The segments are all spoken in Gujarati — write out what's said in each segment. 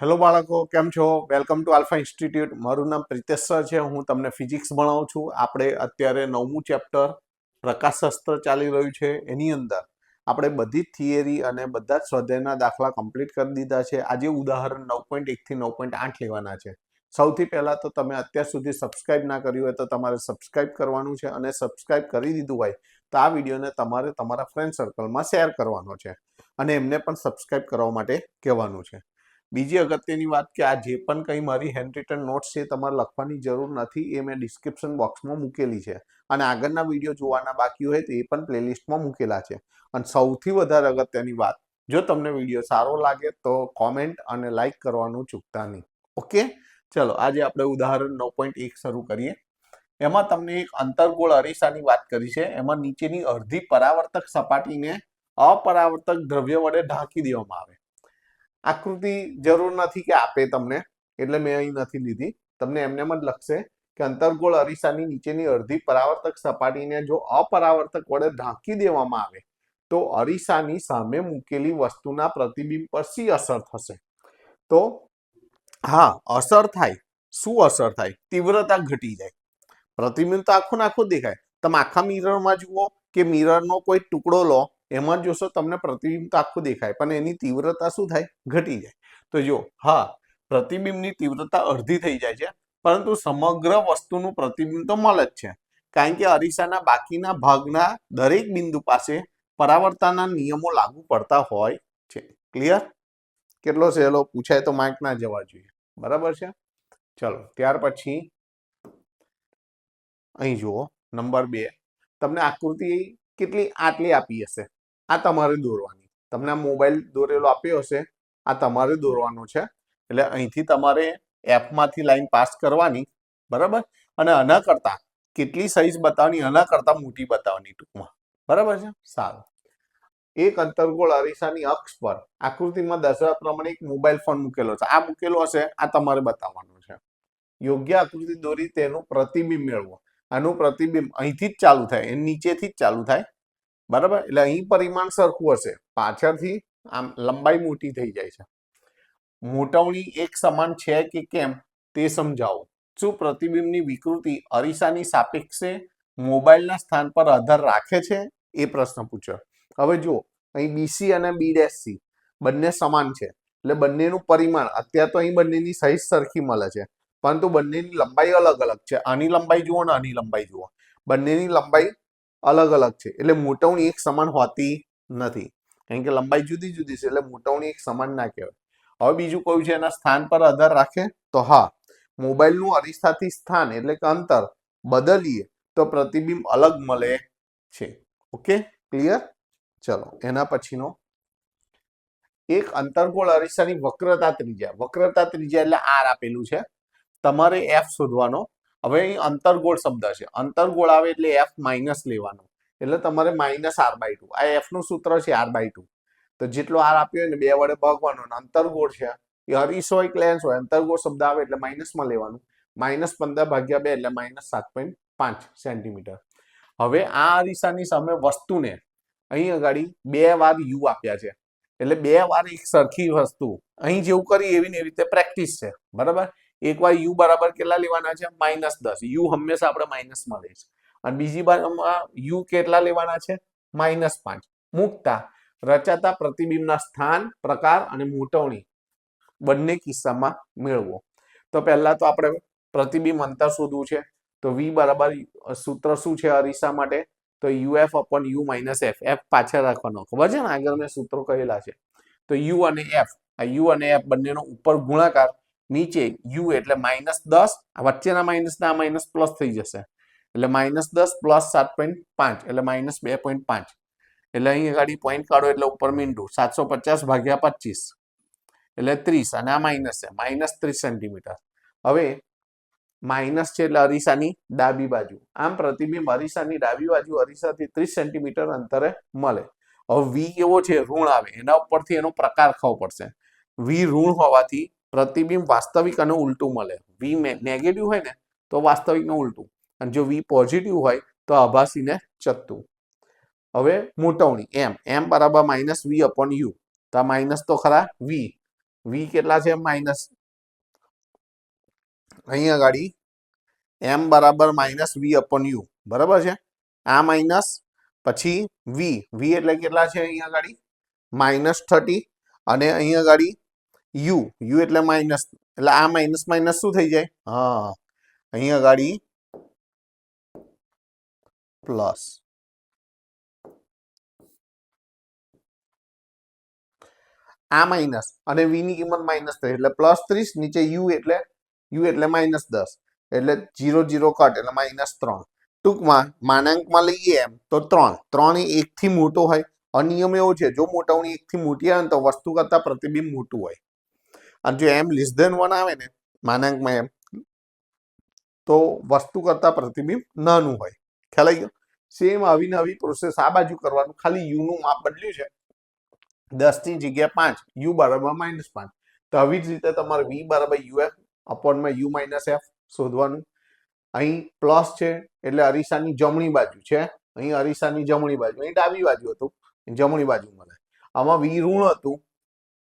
હેલો બાળકો, કેમ છો? વેલકમ ટુ આલ્ફા ઇન્સ્ટિટ્યૂટ મારું નામ પ્રિતેશ છે. હું તમને ફિઝિક્સ ભણાવું છું. આપણે અત્યારે નવમું ચેપ્ટર પ્રકાશશાસ્ત્ર ચાલી રહ્યું છે. એની અંદર આપણે બધી જ થિયરી અને બધા જ સ્વાધ્યાયના દાખલા કમ્પ્લીટ કરી દીધા છે. આજે ઉદાહરણ નવ પોઈન્ટ એકથી નવ પોઈન્ટ આઠ લેવાના છે. સૌથી પહેલાં તો તમે અત્યાર સુધી સબસ્ક્રાઇબ ના કર્યું હોય તો તમારે સબસ્ક્રાઇબ કરવાનું છે અને સબસ્ક્રાઇબ કરી દીધું હોય તો આ વિડીયોને તમારે તમારા ફ્રેન્ડ સર્કલમાં શેર કરવાનો છે અને એમને પણ સબસ્ક્રાઇબ કરવા માટે કહેવાનું છે. બીજી અગત્યની વાત કે આ જે પણ કંઈ મારી હેન્ડ રિટન નોટ્સ છે તમારે લખવાની જરૂર નથી, એ મેં ડિસ્ક્રિપ્શન બોક્સમાં મૂકેલી છે. અને આગળના વીડિયો જોવાના બાકી હોય તો એ પણ પ્લેલિસ્ટમાં મૂકેલા છે. અને સૌથી વધારે અગત્યની વાત, જો તમને વીડિયો સારો લાગે તો કોમેન્ટ અને લાઇક કરવાનું ચૂકતા નહીં. ઓકે ચલો, આજે આપણે ઉદાહરણ નવ પોઈન્ટ એક શરૂ કરીએ. એમાં તમને એક અંતરગોળ અરીસાની વાત કરી છે. એમાં નીચેની અડધી પરાવર્તક સપાટીને અપરાવર્તક દ્રવ્ય વડે ઢાંકી દેવામાં આવે. આકૃતિ જરૂર નથી કે આપે તમને, એટલે મેં અહીં નથી લીધી. તમને એમને જ લખશે કે અંતર્ગોળ અરીસાની નીચેની અડધી પરાવર્તક સપાટીને જો અપરાવર્તક વડે ઢાંકી દેવામાં આવે, તો અરીસાની સામે મૂકેલી વસ્તુના પ્રતિબિંબ પર શી અસર થશે? તો હા, અસર થાય. શું અસર થાય? તીવ્રતા ઘટી જાય. પ્રતિબિંબ તો આખું નાખું દેખાય. તમે આખા મિરરમાં જુઓ કે મિરરનો કોઈ ટુકડો લો એમાં જોશો તમને પ્રતિબિંબ તો આખું દેખાય, પણ એની તીવ્રતા શું થાય? ઘટી જાય. તો જો, હા, પ્રતિબિંબની તીવ્રતા અડધી થઈ જાય છે, પરંતુ સમગ્ર વસ્તુનું પ્રતિબિંબ તો મળે જ છે. કારણ કે અરીસાના બાકીના ભાગના દરેક બિંદુ પાસે પરાવર્તાના નિયમો લાગુ પડતા હોય છે. ક્લિયર કેટલો સહેલો? પૂછાય તો માર્ક ના જવા જોઈએ. બરાબર છે? ચલો, ત્યાર પછી અહીં જુઓ, નંબર બે. તમને આકૃતિ કેટલી આટલી આપી હશે? આ તમારે દોરવાની. તમને મોબાઈલ દોરેલો આપ્યો હશે, આ તમારે દોરવાનો છે. એટલે અહીંથી તમારે એપમાંથી લાઈન પાસ કરવાની, બરાબર? અને આના કરતાં કેટલી સાઈઝ બતાવવાની, આના કરતાં મોટી બતાવવાની ટૂંકમાં. બરાબર છે? સારું. એક અંતર્ગોળ અરીસાની અક્ષ પર આકૃતિમાં દર્શાવ્યા પ્રમાણે એક મોબાઈલ ફોન મૂકેલો છે. આ મૂકેલો હશે, આ તમારે બતાવવાનું છે. યોગ્ય આકૃતિ દોરી તેનું પ્રતિબિંબ મેળવો. આનું પ્રતિબિંબ અહીંથી જ ચાલુ થાય, એ નીચેથી જ ચાલુ થાય. બરાબર? એટલે અહીં પરિમાણ સરખું હશે. પાછળથી આમ લંબાઈ મોટી થઈ જાય છે. મોટવણી એક સમાન છે કે કેમ તે સમજાવો. શું પ્રતિબિંબની વિકૃતિ અરીસાની સાપેક્ષે મોબાઈલના સ્થાન પર આધાર રાખે છે? એ પ્રશ્ન પૂછ્યો. હવે જુઓ, અહીં બીસી અને બી ડેશ બંને સમાન છે. એટલે બંનેનું પરિમાણ, અત્યારે તો અહીં બંનેની સાઈઝ સરખી મળે છે. પરંતુ બંનેની લંબાઈ અલગ અલગ છે. આની લંબાઈ જુઓ ને આની લંબાઈ જુઓ. બંનેની લંબાઈ અલગ અલગ છે. એટલે મોટવણી એક સમાન હોતી નથી. કારણ કે લંબાઈ જુદી જુદી છે, એટલે મોટવણી એક સમાન ના કહેવાય. હવે બીજું કયું છે એના સ્થાન પર આધાર રાખે તો હા, મોબાઈલનું અરિસ્થાથી સ્થાન એટલે કે અંતર બદલીએ તો પ્રતિબિંબ અલગ મળે છે. ઓકે? ક્લિયર? ચલો, એના પછીનો. એક અંતરગોળ અરીસાની વક્રતા ત્રિજ્યા. વક્રતા ત્રિજ્યા એટલે આર આપેલું છે. તમારે એફ શોધવાનો હવે અહીં અંતરગોળ શબ્દ છે. અંતરગોળ આવે એટલે એફ માઇનસ લેવાનો. એટલે તમારે માઇનસ આર બાય ટુ આ એફનું સૂત્ર છે આર બાય ટુ તો જેટલો આર આપ્યો હોય ને બે વડે ભાગવાનો અંતરગોળ છે, એ અરીસો હોય ક્લેન્સ હોય. અંતરગોળ શબ્દ આવે એટલે માઇનસમાં લેવાનું. માઇનસ પંદર ભાગ્યા બે એટલે માઇનસ સાત પોઈન્ટ પાંચ સેન્ટીમીટર હવે આ અરીસાની સામે વસ્તુને અહીં આગળ બે વાર યુ આપ્યા છે. એટલે બે વાર એક સરખી વસ્તુ. અહીં જેવું કરી એવી ને એવી રીતે પ્રેક્ટિસ છે. બરાબર? એકવાર યુ બરાબર કેટલા લેવાના છે? માઇનસ દસ. યુ હંમેશા આપણે માઇનસમાં લઈશું અને બીજી બાજુમાં યુ કેટલા લેવાના છે? માઇનસ પાંચ. મૂકતા રચાતા પ્રતિબિંબના સ્થાન, પ્રકાર અને મોટવણી બંને કિસ્સામાં મેળવો. તો પહેલા તો આપણે પ્રતિબિંબ અંતર શોધવું છે. તો વી બરાબર સૂત્ર શું છે અરીસા માટે? તો u f upon u minus f f પાછળ રાખવાનો. ખબર છે ને? આગળ મેં સૂત્રો કહેલા છે. તો યુ અને એફ આ યુ અને એફ બંનેનો ઉપર ગુણાકાર નીચે યુ એટલે માઇનસ દસ વચ્ચેના માઇનસ ના માઇનસ પ્લસ થઈ જશે. એટલે માઇનસ દસ પ્લસ સાત પોઈન્ટ પાંચ, એટલે માઇનસ બે પોઈન્ટ પાંચ. એટલે અહીં ગાડી પોઈન્ટ કાઢો એટલે ઉપર મીંડું, સાતસો પચાસ ભાગ્યા પચીસ. એટલે ત્રીસ, અને આ માઇનસ છે માઇનસ ત્રીસ સેન્ટીમીટર. હવે માઇનસ છે એટલે અરીસાની ડાબી બાજુ. આમ પ્રતિબિંબ અરીસાની ડાબી બાજુ અરીસાથી ત્રીસ સેન્ટીમીટર અંતરે મળે. હવે વી કેવો છે, ઋણ આવે. એના ઉપરથી એનો પ્રકાર ખાવો પડશે. વી ઋણ હોવાથી પ્રતિબિંબ વાસ્તવિક અને ઉલટું મળે. વી નેગેટિવ હોય ને, તો વાસ્તવિકનું ઉલટું. અને જો વી પોઝિટિવ હોય, તો આભાસીને ચત્તું. હવે મોટવણી. એમ એમ બરાબર માઇનસ વી અપોન યુ તો આ માઇનસ તો ખરા વી વી કેટલા છે? માઇનસ અહીંયા ગાડી એમ બરાબર માઇનસ વી અપોન યુ બરાબર છે? આ માઇનસ પછી વી વી એટલે કેટલા છે? અહીંયા ગાડી માઇનસ થર્ટી અને અહીંયા ગાડી યુ. યુ એટલે માઇનસ એટલે આ માઇનસ માઇનસ શું થઈ જાય? હા. અહીંયા ગાડી પ્લસ આ માઇનસ અને વી ની કિંમત માઇનસ થઈ. એટલે પ્લસ ત્રીસ, નીચે યુ એટલે યુ એટલે માઇનસ દસ. એટલે જીરો જીરો કટ એટલે માઇનસ ત્રણ. ટૂંકમાં માનાંકમાં લઈએ એમ તો ત્રણ. ત્રણ એ એકથી મોટો હોય. અનિયમ એવો છે, જો મોટાવણી એકથી મોટી આવે ને તો વસ્તુ કરતાં પ્રતિબિંબ મોટું હોય. અને જો એમ લેસ દેન વન આવે ને, માનાંકમાં એમ, તો વસ્તુ કરતા પ્રતિબિંબ નાનું હોય. ખ્યાલ આવી ગયો? સેમ આવી નવી પ્રોસેસ આ બાજુ કરવાનું. ખાલી યુ નું માપ બદલ્યું છે. દસની જગ્યા પાંચ યુ બરાબર માઇનસ પાંચ. તો આવી જ રીતે તમારે વી બરાબર યુ એફ અપોનમાં યુ માઇનસ એફ શોધવાનું. અહીં પ્લસ છે, એટલે અરીસાની જમણી બાજુ છે. અહીં અરીસાની જમણી બાજુ. અહીં ડાબી બાજુ હતું. જમણી બાજુ મળે. આમાં વી ઋણ હતું.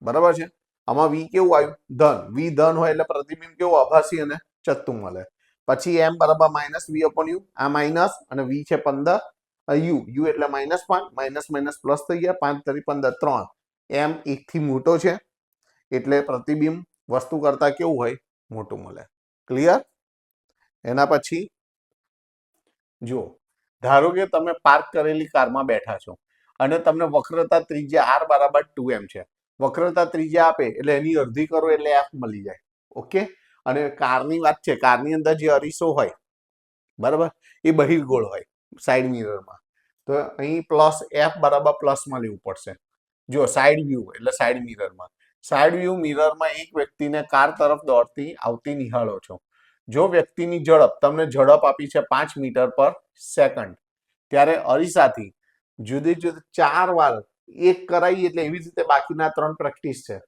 બરાબર છે? આમાં વી કેવું આવ્યું? ધન. વી ધન હોય એટલે પ્રતિબિંબ કેવું? આભાસી અને ચત્તું મળે. પછી એમ બરાબર માઇનસ વી અપોન યુ આ માઇનસ અને વી છે પંદર. યુ યુ એટલે માઇનસ પાંચ. માઇનસ માઇનસ પ્લસ થઈ ગયા. પાંચ તરી પંદર. ત્રણ. એમ એકથી મોટો છે. એટલે પ્રતિબિંબ વસ્તુ કરતા કેવું હોય? મોટું મળે. ક્લિયર એના પછી જુઓ. ધારો કે તમે પાર્ક કરેલી કારમાં બેઠા છો અને તમને વક્રતા ત્રિજ્યા આર બરાબર ટુ એમ છે. વક્રતા ત્રીજા આપે એટલે એની અડધી કરો એટલે એફ મળી જાય. ઓકે? અને કારની વાત છે, કારની અંદર જે અરીસો હોય, બરાબર? એ બહિર્ગોળ હોય સાઈડ મિરરમાં તો અહીં પ્લસ એફ બરાબર પ્લસમાં લેવું પડશે. જો સાઈડ વ્યૂ એટલે સાઈડ મિરરમાં સાઈડ વ્યૂ મિરરમાં એક વ્યક્તિને કાર તરફ દોડતી, આવતી નિહાળો છો. જો વ્યક્તિની ઝડપ, તમને ઝડપ આપી છે પાંચ મીટર પર સેકન્ડ, ત્યારે અરીસાથી જુદી જુદી ચાર વાર એક કરાવી એટલે એવી રીતે બાકીના ત્રણ પ્રેક્ટિસ છે.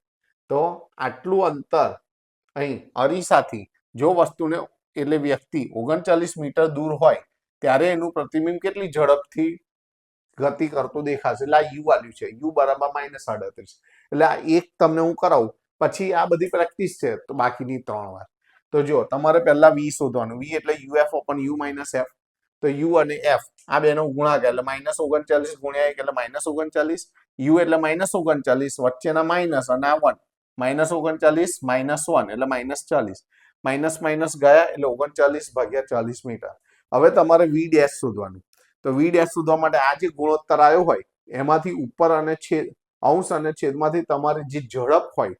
તો આટલું અંતર અહીં અરીસાથી જો વસ્તુને એટલે વ્યક્તિ ઓગણચાલીસ મીટર દૂર હોય, ત્યારે એનું પ્રતિબિંબ કેટલી ઝડપથી ગતિ કરતું દેખાશે? એટલે આ યુ વાલ્યુ છે. યુ બરાબર માઇનસ સાડત્રીસ. એટલે આ એક તમને હું કરાવું. પછી આ બધી પ્રેક્ટિસ છે તો બાકીની ત્રણ વાર. તો જો તમારે પહેલા વી શોધવાનું. વી એટલે u f upon u minus f તો યુ અને એફ આ બેનો ગુણાકાર એટલે માઇનસ ઓગણચાલીસ ગુણ્યા એક એટલે માઇનસ ઓગણચાલીસ યુ એટલે માઇનસ ઓગણચાલીસ, વચ્ચેના માઇનસ અને આ વન માઇનસ ઓગણચાલીસ માઇનસ વન એટલે માઇનસ ચાલીસ માઇનસ માઇનસ ગયા એટલે ઓગણચાલીસ ભાગ્યા ચાલીસ મીટર. હવે તમારે વી ડેશ શોધવાનું. તો વી ડેશ શોધવા માટે આ જે ગુણોત્તર આવ્યો હોય, એમાંથી ઉપર અને છેદ, અંશ અને છેદમાંથી તમારી જે ઝડપ હોય,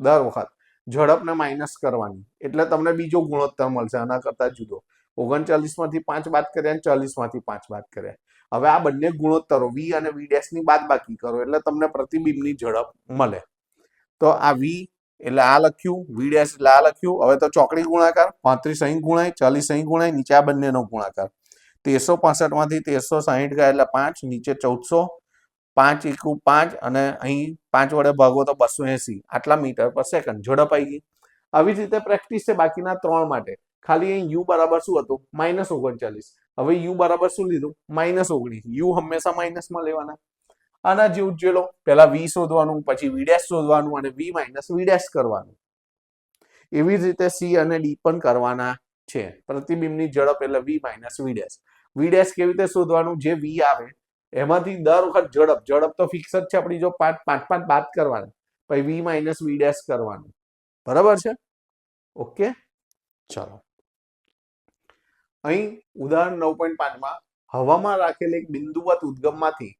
દર વખત, ઝડપને માઇનસ કરવાની. એટલે તમને બીજો ગુણોત્તર મળશે, આના કરતા જુદો. ઓગણચાલીસમાંથી પાંચ બાદ કર્યા અને ચાલીસમાંથી પાંચ બાદ કર્યા. હવે આ બંને ગુણોત્તરો વી અને વી ડેશની બાદ બાકી કરો એટલે તમને પ્રતિબિંબની ઝડપ મળે. તો આ વી એટલે આ લખ્યું વી ડેશ એટલે આ લખ્યું. હવે તો ચોકડી ગુણાકાર, પાંત્રીસ અહીં ગુણાય, ચાલીસ અહીં ગુણાય, નીચે આ બંનેનો ગુણાકાર. તેરસો પાસઠમાંથી તેરસો સાહીઠ ગયા એટલે પાંચ, નીચે ચૌદસો, પાંચ એકુ પાંચ અને અહીં પાંચ વડે ભાગો તો બસો એસી. આટલા મીટર પર સેકન્ડ. ઝડપ આવી ગઈ. આવી જ રીતે પ્રેક્ટિસ છે બાકીના ત્રણ માટે. ખાલી અહીં યુ બરાબર શું હતું? માઇનસ ઓગણચાલીસ. હવે યુ બરાબર શું લીધું? માઇનસ ઓગણીસ. યુ હંમેશા માઇનસમાં લેવાના. આના જેવું જ લો. પહેલા વી શોધવાનું, પછી વી ડેશ શોધવાનું અને વી માઇનસ વી ડેશ કરવાનું. એવી જ રીતે સી અને ડી પણ કરવાના છે. પ્રતિબિંબની ઝડપ એટલે v minus v dash v dash કેવી રીતે શોધવાનું? જે વી આવે, એમાંથી દર વખત ઝડપ. ઝડપ તો ફિક્સ જ છે આપણી, જો પાંચ પાંચ પાંચ બાદ કરવાના. પછી વી માઇનસ વી ડેશ કરવાનું. બરાબર છે? ઓકે? ચલો. અહીં ઉદાહરણ નવ પોઈન્ટ પાંચમાં હવામાં રાખેલ એક બિંદુવત ઉદ્ગમમાંથી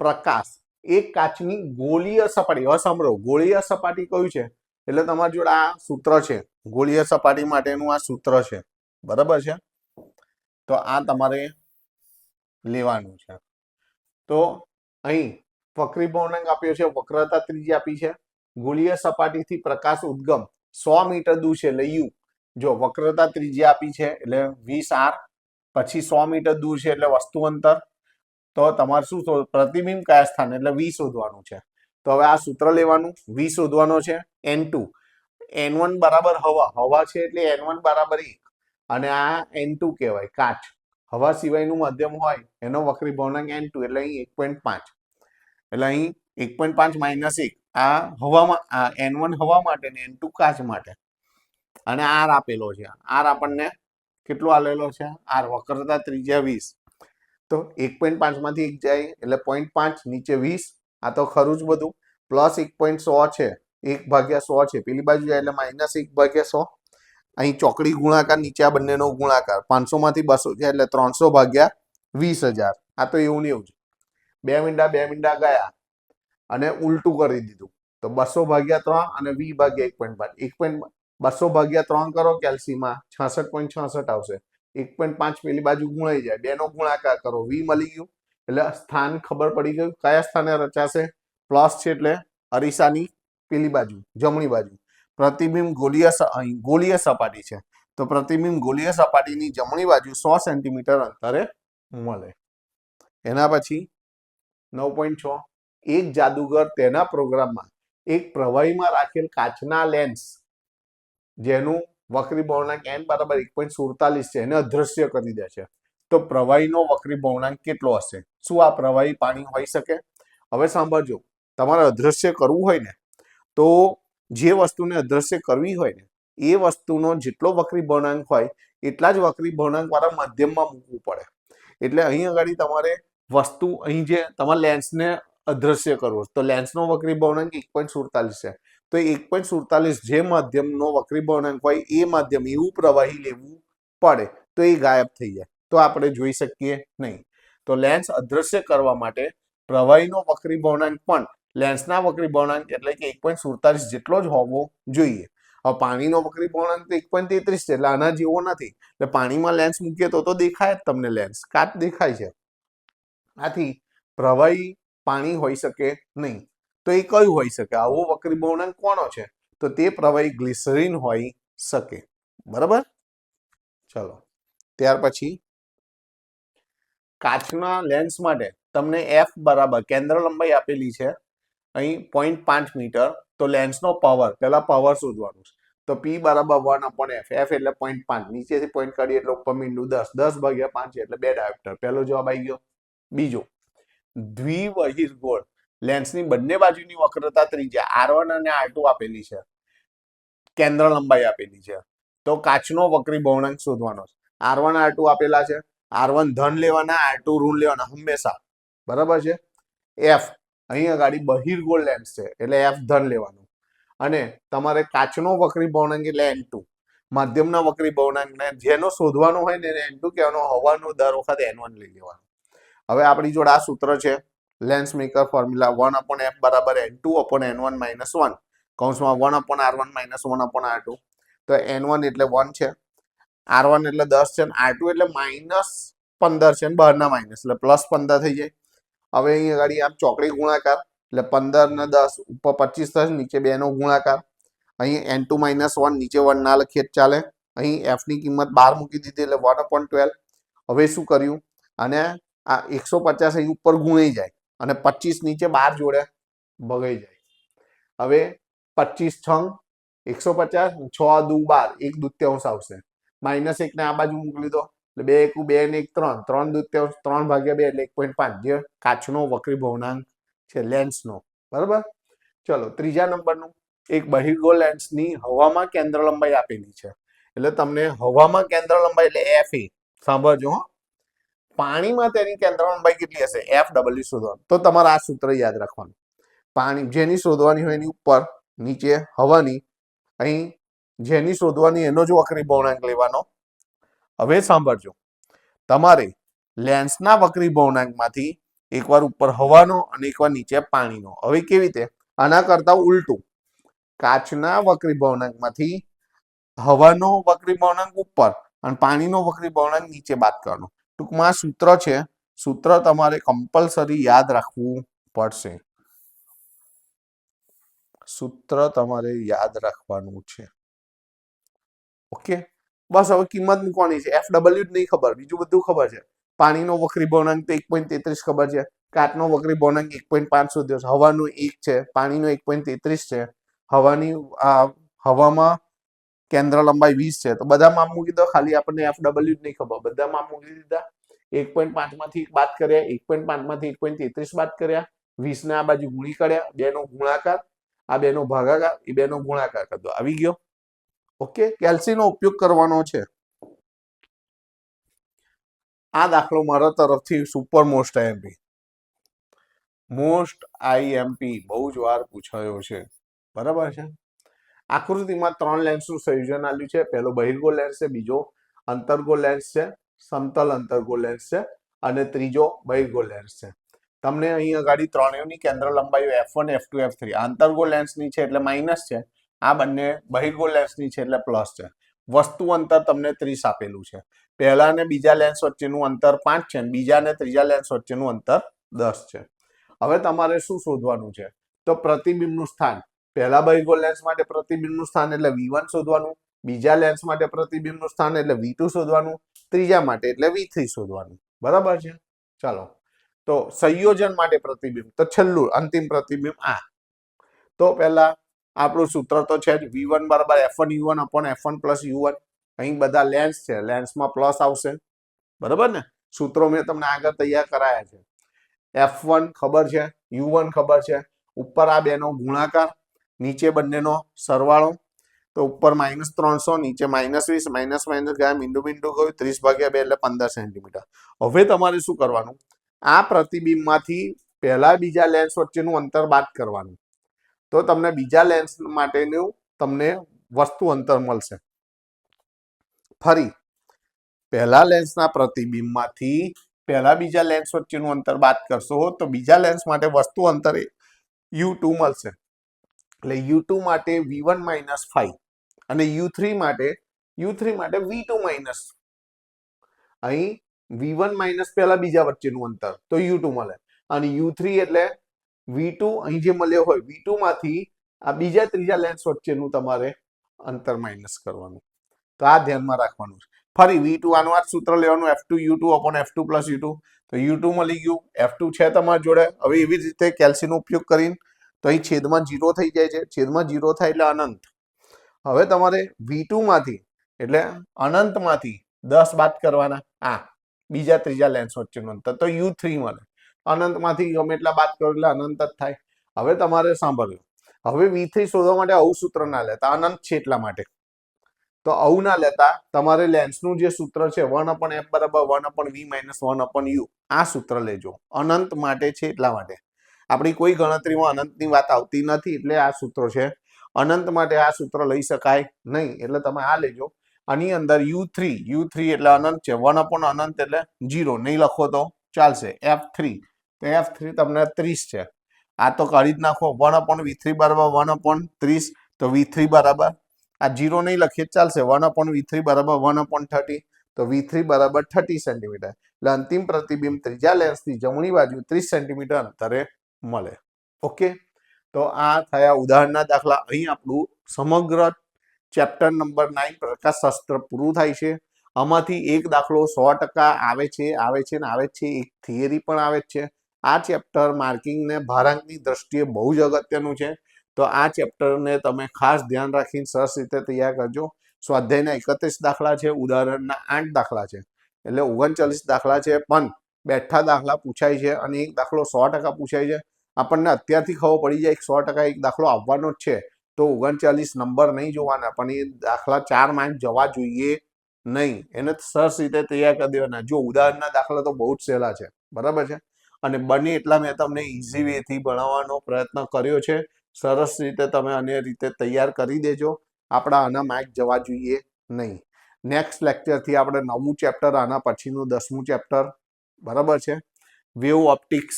પ્રકાશ એક કાચની ગોળીય સપાટી, હવે સાંભળો, ગોળીય સપાટી કયું છે? એટલે તમારી જોડે આ સૂત્ર છે, ગોળીય સપાટી માટેનું આ સૂત્ર છે, બરાબર છે? તો આ તમારે લેવાનું છે. તો અહીં વક્રી પૂર્ણાંક આપ્યો છે, વક્રતા ત્રીજી આપી છે, ગોળીય સપાટીથી પ્રકાશ ઉદ્ગમ સો મીટર દૂર છે એટલે યુ. જો વક્રતા ત્રીજી આપી છે એટલે વીસ આર, પછી સો મીટર દૂર છે એટલે વસ્તુ અંતર. તો તમારે શું પ્રતિબિંબ કયા સ્થાન? એટલે વી શોધવાનું છે. તો હવે આ સૂત્ર લેવાનું. વી શોધવાનો છે એન ટુ. એન વન બરાબર હવા. હવા છે એટલે એન વન બરાબર એક. અને આ એન ટુ કહેવાય, કાચ. હવા સિવાયનું માધ્યમ હોય એનો વક્રી ભવનાંક એન ટુ, એટલે અહીં એક પોઈન્ટ પાંચ. એટલે અહીં એક પોઈન્ટ પાંચ માઇનસ એક. આ હવામાં એન વન હવા માટે ને એન ટુ કાચ માટે. અને આર આપેલો છે. આર આપણને કેટલો આલેલો છે? આર વક્રતા ત્રિજ્યા વીસ. તો એક પોઈન્ટ પાંચમાંથી એક જાય એટલે પોઈન્ટ પાંચ નીચે વીસ. આ તો ખરું જ બધું. પ્લસ એક પોઈન્ટ સો છે. એક ભાગ્યા સો છે. પેલી બાજુ જાય એટલે માઇનસ એક ભાગ્યા સો. અહીં ચોકડી ગુણાકાર, નીચે આ બંનેનો ગુણાકાર. પાંચસોમાંથી બસો છે એટલે ત્રણસો ભાગ્યા વીસ હજાર. આ તો એવું ને એવું છે બે મીંડા બે મીંડા ગયા. અને ઉલટું કરી દીધું. તો બસો ભાગ્યા ત્રણ અને વી ભાગ્યા એક પોઈન્ટ પાંચ. એક પોઈન્ટ બસો ભાગ્યા ત્રણ કરો કેલ્સીમાં, છાસઠ પોઈન્ટ છાસઠ આવશે. એક પોઈન્ટ પાંચ પેલી બાજુ ગુણાઈ જાય. બેનો ગુણાકાર કરો. વી મળી ગયું. એટલે સ્થાન ખબર પડી ગયું. કયા સ્થાને રચાશે? પ્લસ છે એટલે અરીસાની પેલી બાજુ, જમણી બાજુ. પ્રતિબિંબ ગોલીય અહીં ગોલીય સપાટી છે. તો પ્રતિબિંબ ગોલીય સપાટીની જમણી બાજુ સો સેન્ટીમીટર અંતરે મળે. એના પછી નવ પોઈન્ટ છ. એક જાદુગર તેના પ્રોગ્રામમાં એક પ્રવાહીમાં રાખેલ કાચના લેન્સ જેનું વક્રી ભવનાંક એન બરાબર એક પોઈન્ટ સુડતાલીસ છે, એને અદ્રશ્ય કરી દે છે. તો પ્રવાહીનો વક્રી ભવનાંક કેટલો હશે? શું આ પ્રવાહી પાણી હોઈ શકે? હવે સાંભળજો. તમારે અદ્રશ્ય કરવું હોય ને, તો જે વસ્તુને અદ્રશ્ય કરવી હોય ને, એ વસ્તુનો જેટલો વક્રી ભવનાંક હોય, એટલા જ વક્રી ભવનાંક વાળા માધ્યમમાં મૂકવું પડે. એટલે અહીં આગળ તમારે વસ્તુ, અહીં જે તમારે લેન્સને અદ્રશ્ય કરવો તો લેન્સનો વક્રી ભવનાંક એક પોઈન્ટ સુડતાલીસ છે. તો એક પોઈન્ટ સુડતાલીસ જે માધ્યમનો વક્રી ભવનાંક હોય એ માધ્યમ એવું પ્રવાહી લેવું પડે, તો એ ગાયબ થઈ જાય. તો આપણે જોઈ શકીએ નહીં. તો લેન્સ અદ્રશ્ય કરવા માટે પ્રવાહીનો વક્રી ભવનાંક પણ, લેન્સના વક્રી ભવનાંક એટલે કે એક પોઈન્ટ સુડતાલીસ જેટલો જ હોવો જોઈએ. હવે પાણીનો વક્રી ભવનાંક તો એક પોઈન્ટ તેત્રીસ છે, એટલે આના જેવો નથી. એટલે પાણીમાં લેન્સ મૂકીએ તો તો દેખાય જ તમને લેન્સ. કાચ દેખાય છે. આથી પ્રવાહી પાણી હોઈ શકે નહીં. તો એ કયું હોઈ શકે? આવો વક્રી બહુણાંક કોનો છે? તો તે પ્રવાહી ગ્લિસરીન હોઈ શકે. બરાબર? ચલો. ત્યાર પછી કાચના લેન્સ માટે તમને એફ બરાબર કેન્દ્ર લંબાઈ આપેલી છે. અહીં પોઈન્ટ પાંચ મીટર. તો લેન્સનો પાવર પહેલા પાવર શોધવાનું છે. તો પી બરાબર વન અપોન એફ એફ એટલે પોઈન્ટ પાંચ. નીચેથી પોઈન્ટ કાઢીએ એટલે ઉપર મીંડું દસ. દસ ભાગ્યા પાંચ એટલે બે ડાયોપ્ટર પહેલો જવાબ આવી ગયો. બીજો દ્વિબહિર્ગોળ લેન્સની બંને બાજુની વક્રતા ત્રિજ્યા આર વન અને આર ટુ આપેલી છે. કેન્દ્ર લંબાઈ આપેલી છે. તો કાચનો વક્રી ભવનાંક શોધવાનો છે. આર વન આર ટુ આપેલા છે. આર વન ધન લેવાના આર ટુ ઋણ લેવાના, હંમેશા. બરાબર છે? એફ અહીં ગાડી બહિર્ગોળ લેન્સ છે. એટલે એફ ધન લેવાનું. અને તમારે કાચનો વક્રી ભવનાંક એટલે એન ટુ માધ્યમના વક્રી ભવનાંકને જેનો શોધવાનો હોય ને એન ટુ કહેવાનો, હવાનો દર વખત એન વન લઈ લેવાનો. હવે આપણી જોડે આ સૂત્ર છે. Lens maker formula one upon f બરાબર n two upon n one minus one કૌંસમાં one upon r one minus one upon r two તો એન વન એટલે વન છે. આર વન એટલે દસ છે આર ટુ એટલે માઇનસ પંદર છે બહારના માઇનસ એટલે પ્લસ પંદર થઈ જાય. હવે અહીં આગળ આમ ચોકડી ગુણાકાર એટલે પંદર ને દસ ઉપર પચીસ થશે, નીચે બે નો ગુણાકાર. અહીં એન ટુ માઇનસ વન નીચે વન ના લખીએ ચાલે. અહીં એફની કિંમત બાર મૂકી દીધી એટલે વન અપોન ટ્વેલ્વ હવે શું કર્યું? અને આ એકસો પચાસ અહીં ઉપર ગુણાઈ જાય. અને પચીસ નીચે બાર જોડે ભગાઈ જાય. હવે પચીસ છંગ, એકસો પચાસ, છ દુ બાર, એક દુત્યાંશ આવશે. માઇનસ એકને આ બાજુ મોકલી દો એટલે બે એકુ બે ને એક ત્રણ. ત્રણ દુત્યાંશ, ત્રણ ભાગ્યા બે એટલે એક પોઈન્ટ પાંચ. જે કાચનો વક્રી ભવનાંક છે, લેન્સનો. બરાબર? ચલો, ત્રીજા નંબરનું. એક બહિર્ગો લેન્સની હવામાં કેન્દ્ર લંબાઈ આપેલી છે. એટલે તમને હવામાં કેન્દ્ર લંબાઈ એટલે એફ એ સાંભળજો પાણીમાં તેની કેન્દ્ર લંબાઈ કેટલી હશે? એફ ડબલ્યુ શોધવાનું. તો તમારે આ સૂત્ર યાદ રાખવાનું. પાણી જેની શોધવાની હોય એની ઉપર, નીચે, હવાની. અહીં જેની શોધવાની એનો જ વક્રી ભવનાંક લેવાનો. હવે સાંભળજો. તમારે લેન્સના વક્રી ભવનાંકમાંથી એકવાર ઉપર હવાનો અને એકવાર નીચે પાણીનો. હવે કેવી રીતે? આના કરતા ઉલટું. કાચના વક્રી ભવનાંકમાંથી હવાનો વક્રી ભવનાંક ઉપર અને પાણીનો વક્રી ભવનાંક નીચે બાદ કરવાનો. ટૂંકમાં સૂત્ર છે. સૂત્ર તમારે કમ્પલસરી યાદ રાખવું પડશે. સૂત્ર તમારે યાદ રાખવાનું છે. ઓકે? બસ હવે કિંમત મૂકવાની છે. એફ ડબલ્યુ જ નહીં ખબર. બીજું બધું ખબર છે. પાણીનો વક્રી ભવનાંક તો એક પોઈન્ટ તેત્રીસ ખબર છે. કાટનો વક્રી ભવનાંક એક પોઈન્ટ પાંચ શોધ્યો હવાનું એક છે. પાણીનો એક પોઈન્ટ તેત્રીસ છે. હવાની, આ હવામાં કેન્દ્ર લંબાઈ વીસ છે. તો બધા માપ મૂકી દો. ખાલી આપણને એફ ડબલ્યુ જ નહીં ખબર. બધા માપ મૂકી દીધા. એક પોઈન્ટ પાંચમાંથી એક બાદ કર્યા. એક પોઈન્ટ પાંચમાંથી એક પોઈન્ટ તેત્રીસ બાદ કર્યા. વીસને આ બાજુ ગુણી કર્યા. બેનો ગુણાકાર. આ બેનો ભાગાકાર. એ બેનો ગુણાકાર કરતો આવી ગયો. ઓકે? કેલ્સીનો ઉપયોગ કરવાનો છે. આ દાખલો મારા તરફથી super most IMP most IMP બહુ જ વાર પૂછાયો છે. બરાબર છે? આકૃતિમાં ત્રણ લેન્સનું સંયોજન આપ્યું છે. પહેલો બહિર્ગો લેન્સ છે, બીજો અંતર્ગો લેન્સ છે, સમતલ અંતર્ગો લેન્સ છે અને ત્રીજો બહિર્ગો લેન્સ છે. તમને અહીં આગળ ત્રણેયની કેન્દ્ર લંબાઈઓ f one f two f three અંતર્ગો લેન્સની છે એટલે માઇનસ છે. આ બંને બહિર્ગો લેન્સની છે એટલે પ્લસ છે. વસ્તુ અંતર તમને ત્રીસ આપેલું છે. પહેલા અને બીજા લેન્સ વચ્ચેનું અંતર પાંચ છે બીજા અને ત્રીજા લેન્સ વચ્ચેનું અંતર દસ છે. હવે તમારે શું શોધવાનું છે? તો પ્રતિબિંબનું સ્થાન. પહેલા બહિર્ગોળ લેન્સ માટે પ્રતિબિંબનું સ્થાન એટલે વી વન શોધવાનું, બીજા લેન્સ માટે પ્રતિબિંબનું સ્થાન એટલે વી શોધવાનું, ત્રીજા માટે એટલે વી થ્રી શોધવાનું. બરાબર છે? ચાલો. તો સંયોજન માટે પ્રતિબિંબ. તો છેલ્લું, અંતિમ પ્રતિબિંબ આ. તો પહેલા આપણું સૂત્ર તો છે જ વી વન બરાબર f one u one upon f one plus u one અહીં બધા લેન્સ છે. લેન્સમાં પ્લસ આવશે. બરાબર ને? સૂત્રો મેં તમને આગળ તૈયાર કરાયા છે. એફ વન ખબર છે? યુ વન ખબર છે? ઉપર આ બેનો ગુણાકાર નીચે બંનેનો સરવાળો. તો ઉપર માઇનસ ત્રણસો, નીચે માઇનસ વીસ માઇનસ માઇનસ ગયા, મીંડું મીંડું ગયું, ત્રીસ ભાગ્યા બે એટલે પંદર સેન્ટીમીટર હવે તમારે શું કરવાનું? આ પ્રતિબિંબમાંથી પહેલા બીજા લેન્સ વચ્ચેનું અંતર બાદ કરવાનું. તો તમને બીજા લેન્સ માટેનું તમને વસ્તુ અંતર મળશે. ફરી, પહેલા લેન્સના પ્રતિબિંબમાંથી પહેલા બીજા લેન્સ વચ્ચેનું અંતર બાદ કરશો તો બીજા લેન્સ માટે વસ્તુ અંતર યુ ટુ મળશે. એટલે યુ ટુ માટે વી વન માઇનસ ફાઈવ અને યુ થ્રી માટે, યુ થ્રી માટે વી માઇનસ અહીં વી વન માઇનસ પહેલા બીજા વચ્ચેનું અંતર, તો યુ ટુ મળે. અને યુ થ્રી એટલે વી ટુ અહીં જે મળ્યો હોય, વી માંથી આ બીજા ત્રીજા લેન્સ વચ્ચેનું તમારે અંતર માઇનસ કરવાનું. તો આ ધ્યાનમાં રાખવાનું. છે ફરી વી ટુ આનું આ સૂત્ર લેવાનું, f two, u two upon f plus u two. તો યુ ટુ મળી ગયું, એફ છે તમારી જોડે. હવે એવી રીતે કેલ્સીનો ઉપયોગ કરીને તો અહીં છેદમાં જીરો થઈ જાય છે. છેદમાં જીરો થાય એટલે અનંત. હવે તમારે વી માંથી, એટલે અનંતમાંથી દસ બાદ કરવાના. આ, બીજા ત્રીજા લેન્સ વચ્ચેનું. અંતર તો યુ થ્રી મળે. અનંતમાંથી ગમે એટલા બાદ કરો એટલે અનંત જ થાય. હવે તમારે સાંભળ્યું હવે વી થ્રી શોધવા માટે આવું સૂત્ર ના લેતા. અનંત છે એટલા માટે. તો આવું ના લેતા તમારે લેન્સનું જે સૂત્ર છે વન અપન એફ બરાબર one upon v minus one upon u આ સૂત્ર લેજો. અનંત માટે છે એટલા માટે. આપણી કોઈ ગણતરીમાં અનંતની વાત આવતી નથી એટલે આ સૂત્રો છે. અનંત માટે આ સૂત્ર લઈ શકાય નહીં, એટલે તમે આ લેજો. આની અંદર યુ થ્રી યુ થ્રી એટલે અનંત છે. વન અપોન અનંત એટલે જીરો નહીં લખો તો ચાલશે. એફ થ્રી તો એફ થ્રી તમને ત્રીસ છે. આ તો કાઢી જ નાખો. વન અપોન વી થ્રી બરાબર વન અપોન ત્રીસ, તો વી થ્રી બરાબર. આ જીરો નહીં લખીએ ચાલશે. વન અપોન વી થ્રી બરાબર વન અપોન થર્ટી તો વી થ્રી બરાબર થર્ટી સેન્ટીમીટર એટલે અંતિમ પ્રતિબિંબ ત્રીજા લેન્સથી જમણી બાજુ ત્રીસ સેન્ટીમીટર અંતરે મળે. ઓકે? તો આ થયા ઉદાહરણના દાખલા. અહીં આપણું સમગ્ર ચેપ્ટર નંબર નાઇન પ્રકાશશાસ્ત્ર પૂરું થાય છે. આમાંથી એક દાખલો સો ટકા આવે છે આવે છે ને આવે જ છે. એક થિયરી પણ આવે જ છે. આ ચેપ્ટર માર્કિંગને ભારાંકની દ્રષ્ટિએ બહુ જ અગત્યનું છે. તો આ ચેપ્ટરને તમે ખાસ ધ્યાન રાખીને સરસ રીતે તૈયાર કરજો. સ્વાધ્યાયના એકત્રીસ દાખલા છે, ઉદાહરણના આઠ દાખલા છે. એટલે ઓગણચાલીસ દાખલા છે. પણ બેઠા દાખલા પૂછાય છે અને એક દાખલો સો ટકા પૂછાય છે. આપણને અત્યારથી ખબર પડી જાય, એક સો ટકા એક દાખલો આવવાનો જ છે. તો ઓગણચાલીસ નંબર નહીં જોવાના, પણ એ દાખલા ચાર માર્ક જવા જોઈએ નહીં. એને સરસ રીતે તૈયાર કરી દેવાના. જો ઉદાહરણના દાખલા તો બહુ જ સહેલા છે. બરાબર છે? અને બને એટલા મેં તમને ઇઝી વેથી ભણાવવાનો પ્રયત્ન કર્યો છે. સરસ રીતે તમે અન્ય રીતે તૈયાર કરી દેજો. આપણા આના માર્ક જવા જોઈએ નહીં. નેક્સ્ટ લેક્ચરથી આપણે નવું ચેપ્ટર આના પછીનું દસમું ચેપ્ટર બરાબર છે? વેવ ઓપ્ટિક્સ,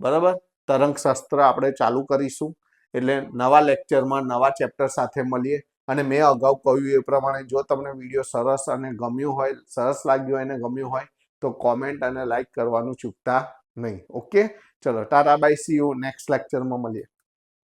બરાબર? તરંગશાસ્ત્ર આપણે ચાલુ કરીશું, એટલે નવા લેક્ચરમાં નવા ચેપ્ટર સાથે મળીએ. અને મેં અગાઉ કહ્યું એ પ્રમાણે જો તમને વીડિયો સરસ અને ગમ્યું હોય, સરસ લાગ્યું હોય અને ગમ્યું હોય, તો કોમેન્ટ અને લાઈક કરવાનું ચૂકતા નહીં. ઓકે ચલો, tata bye see you next લેક્ચરમાં મળીએ.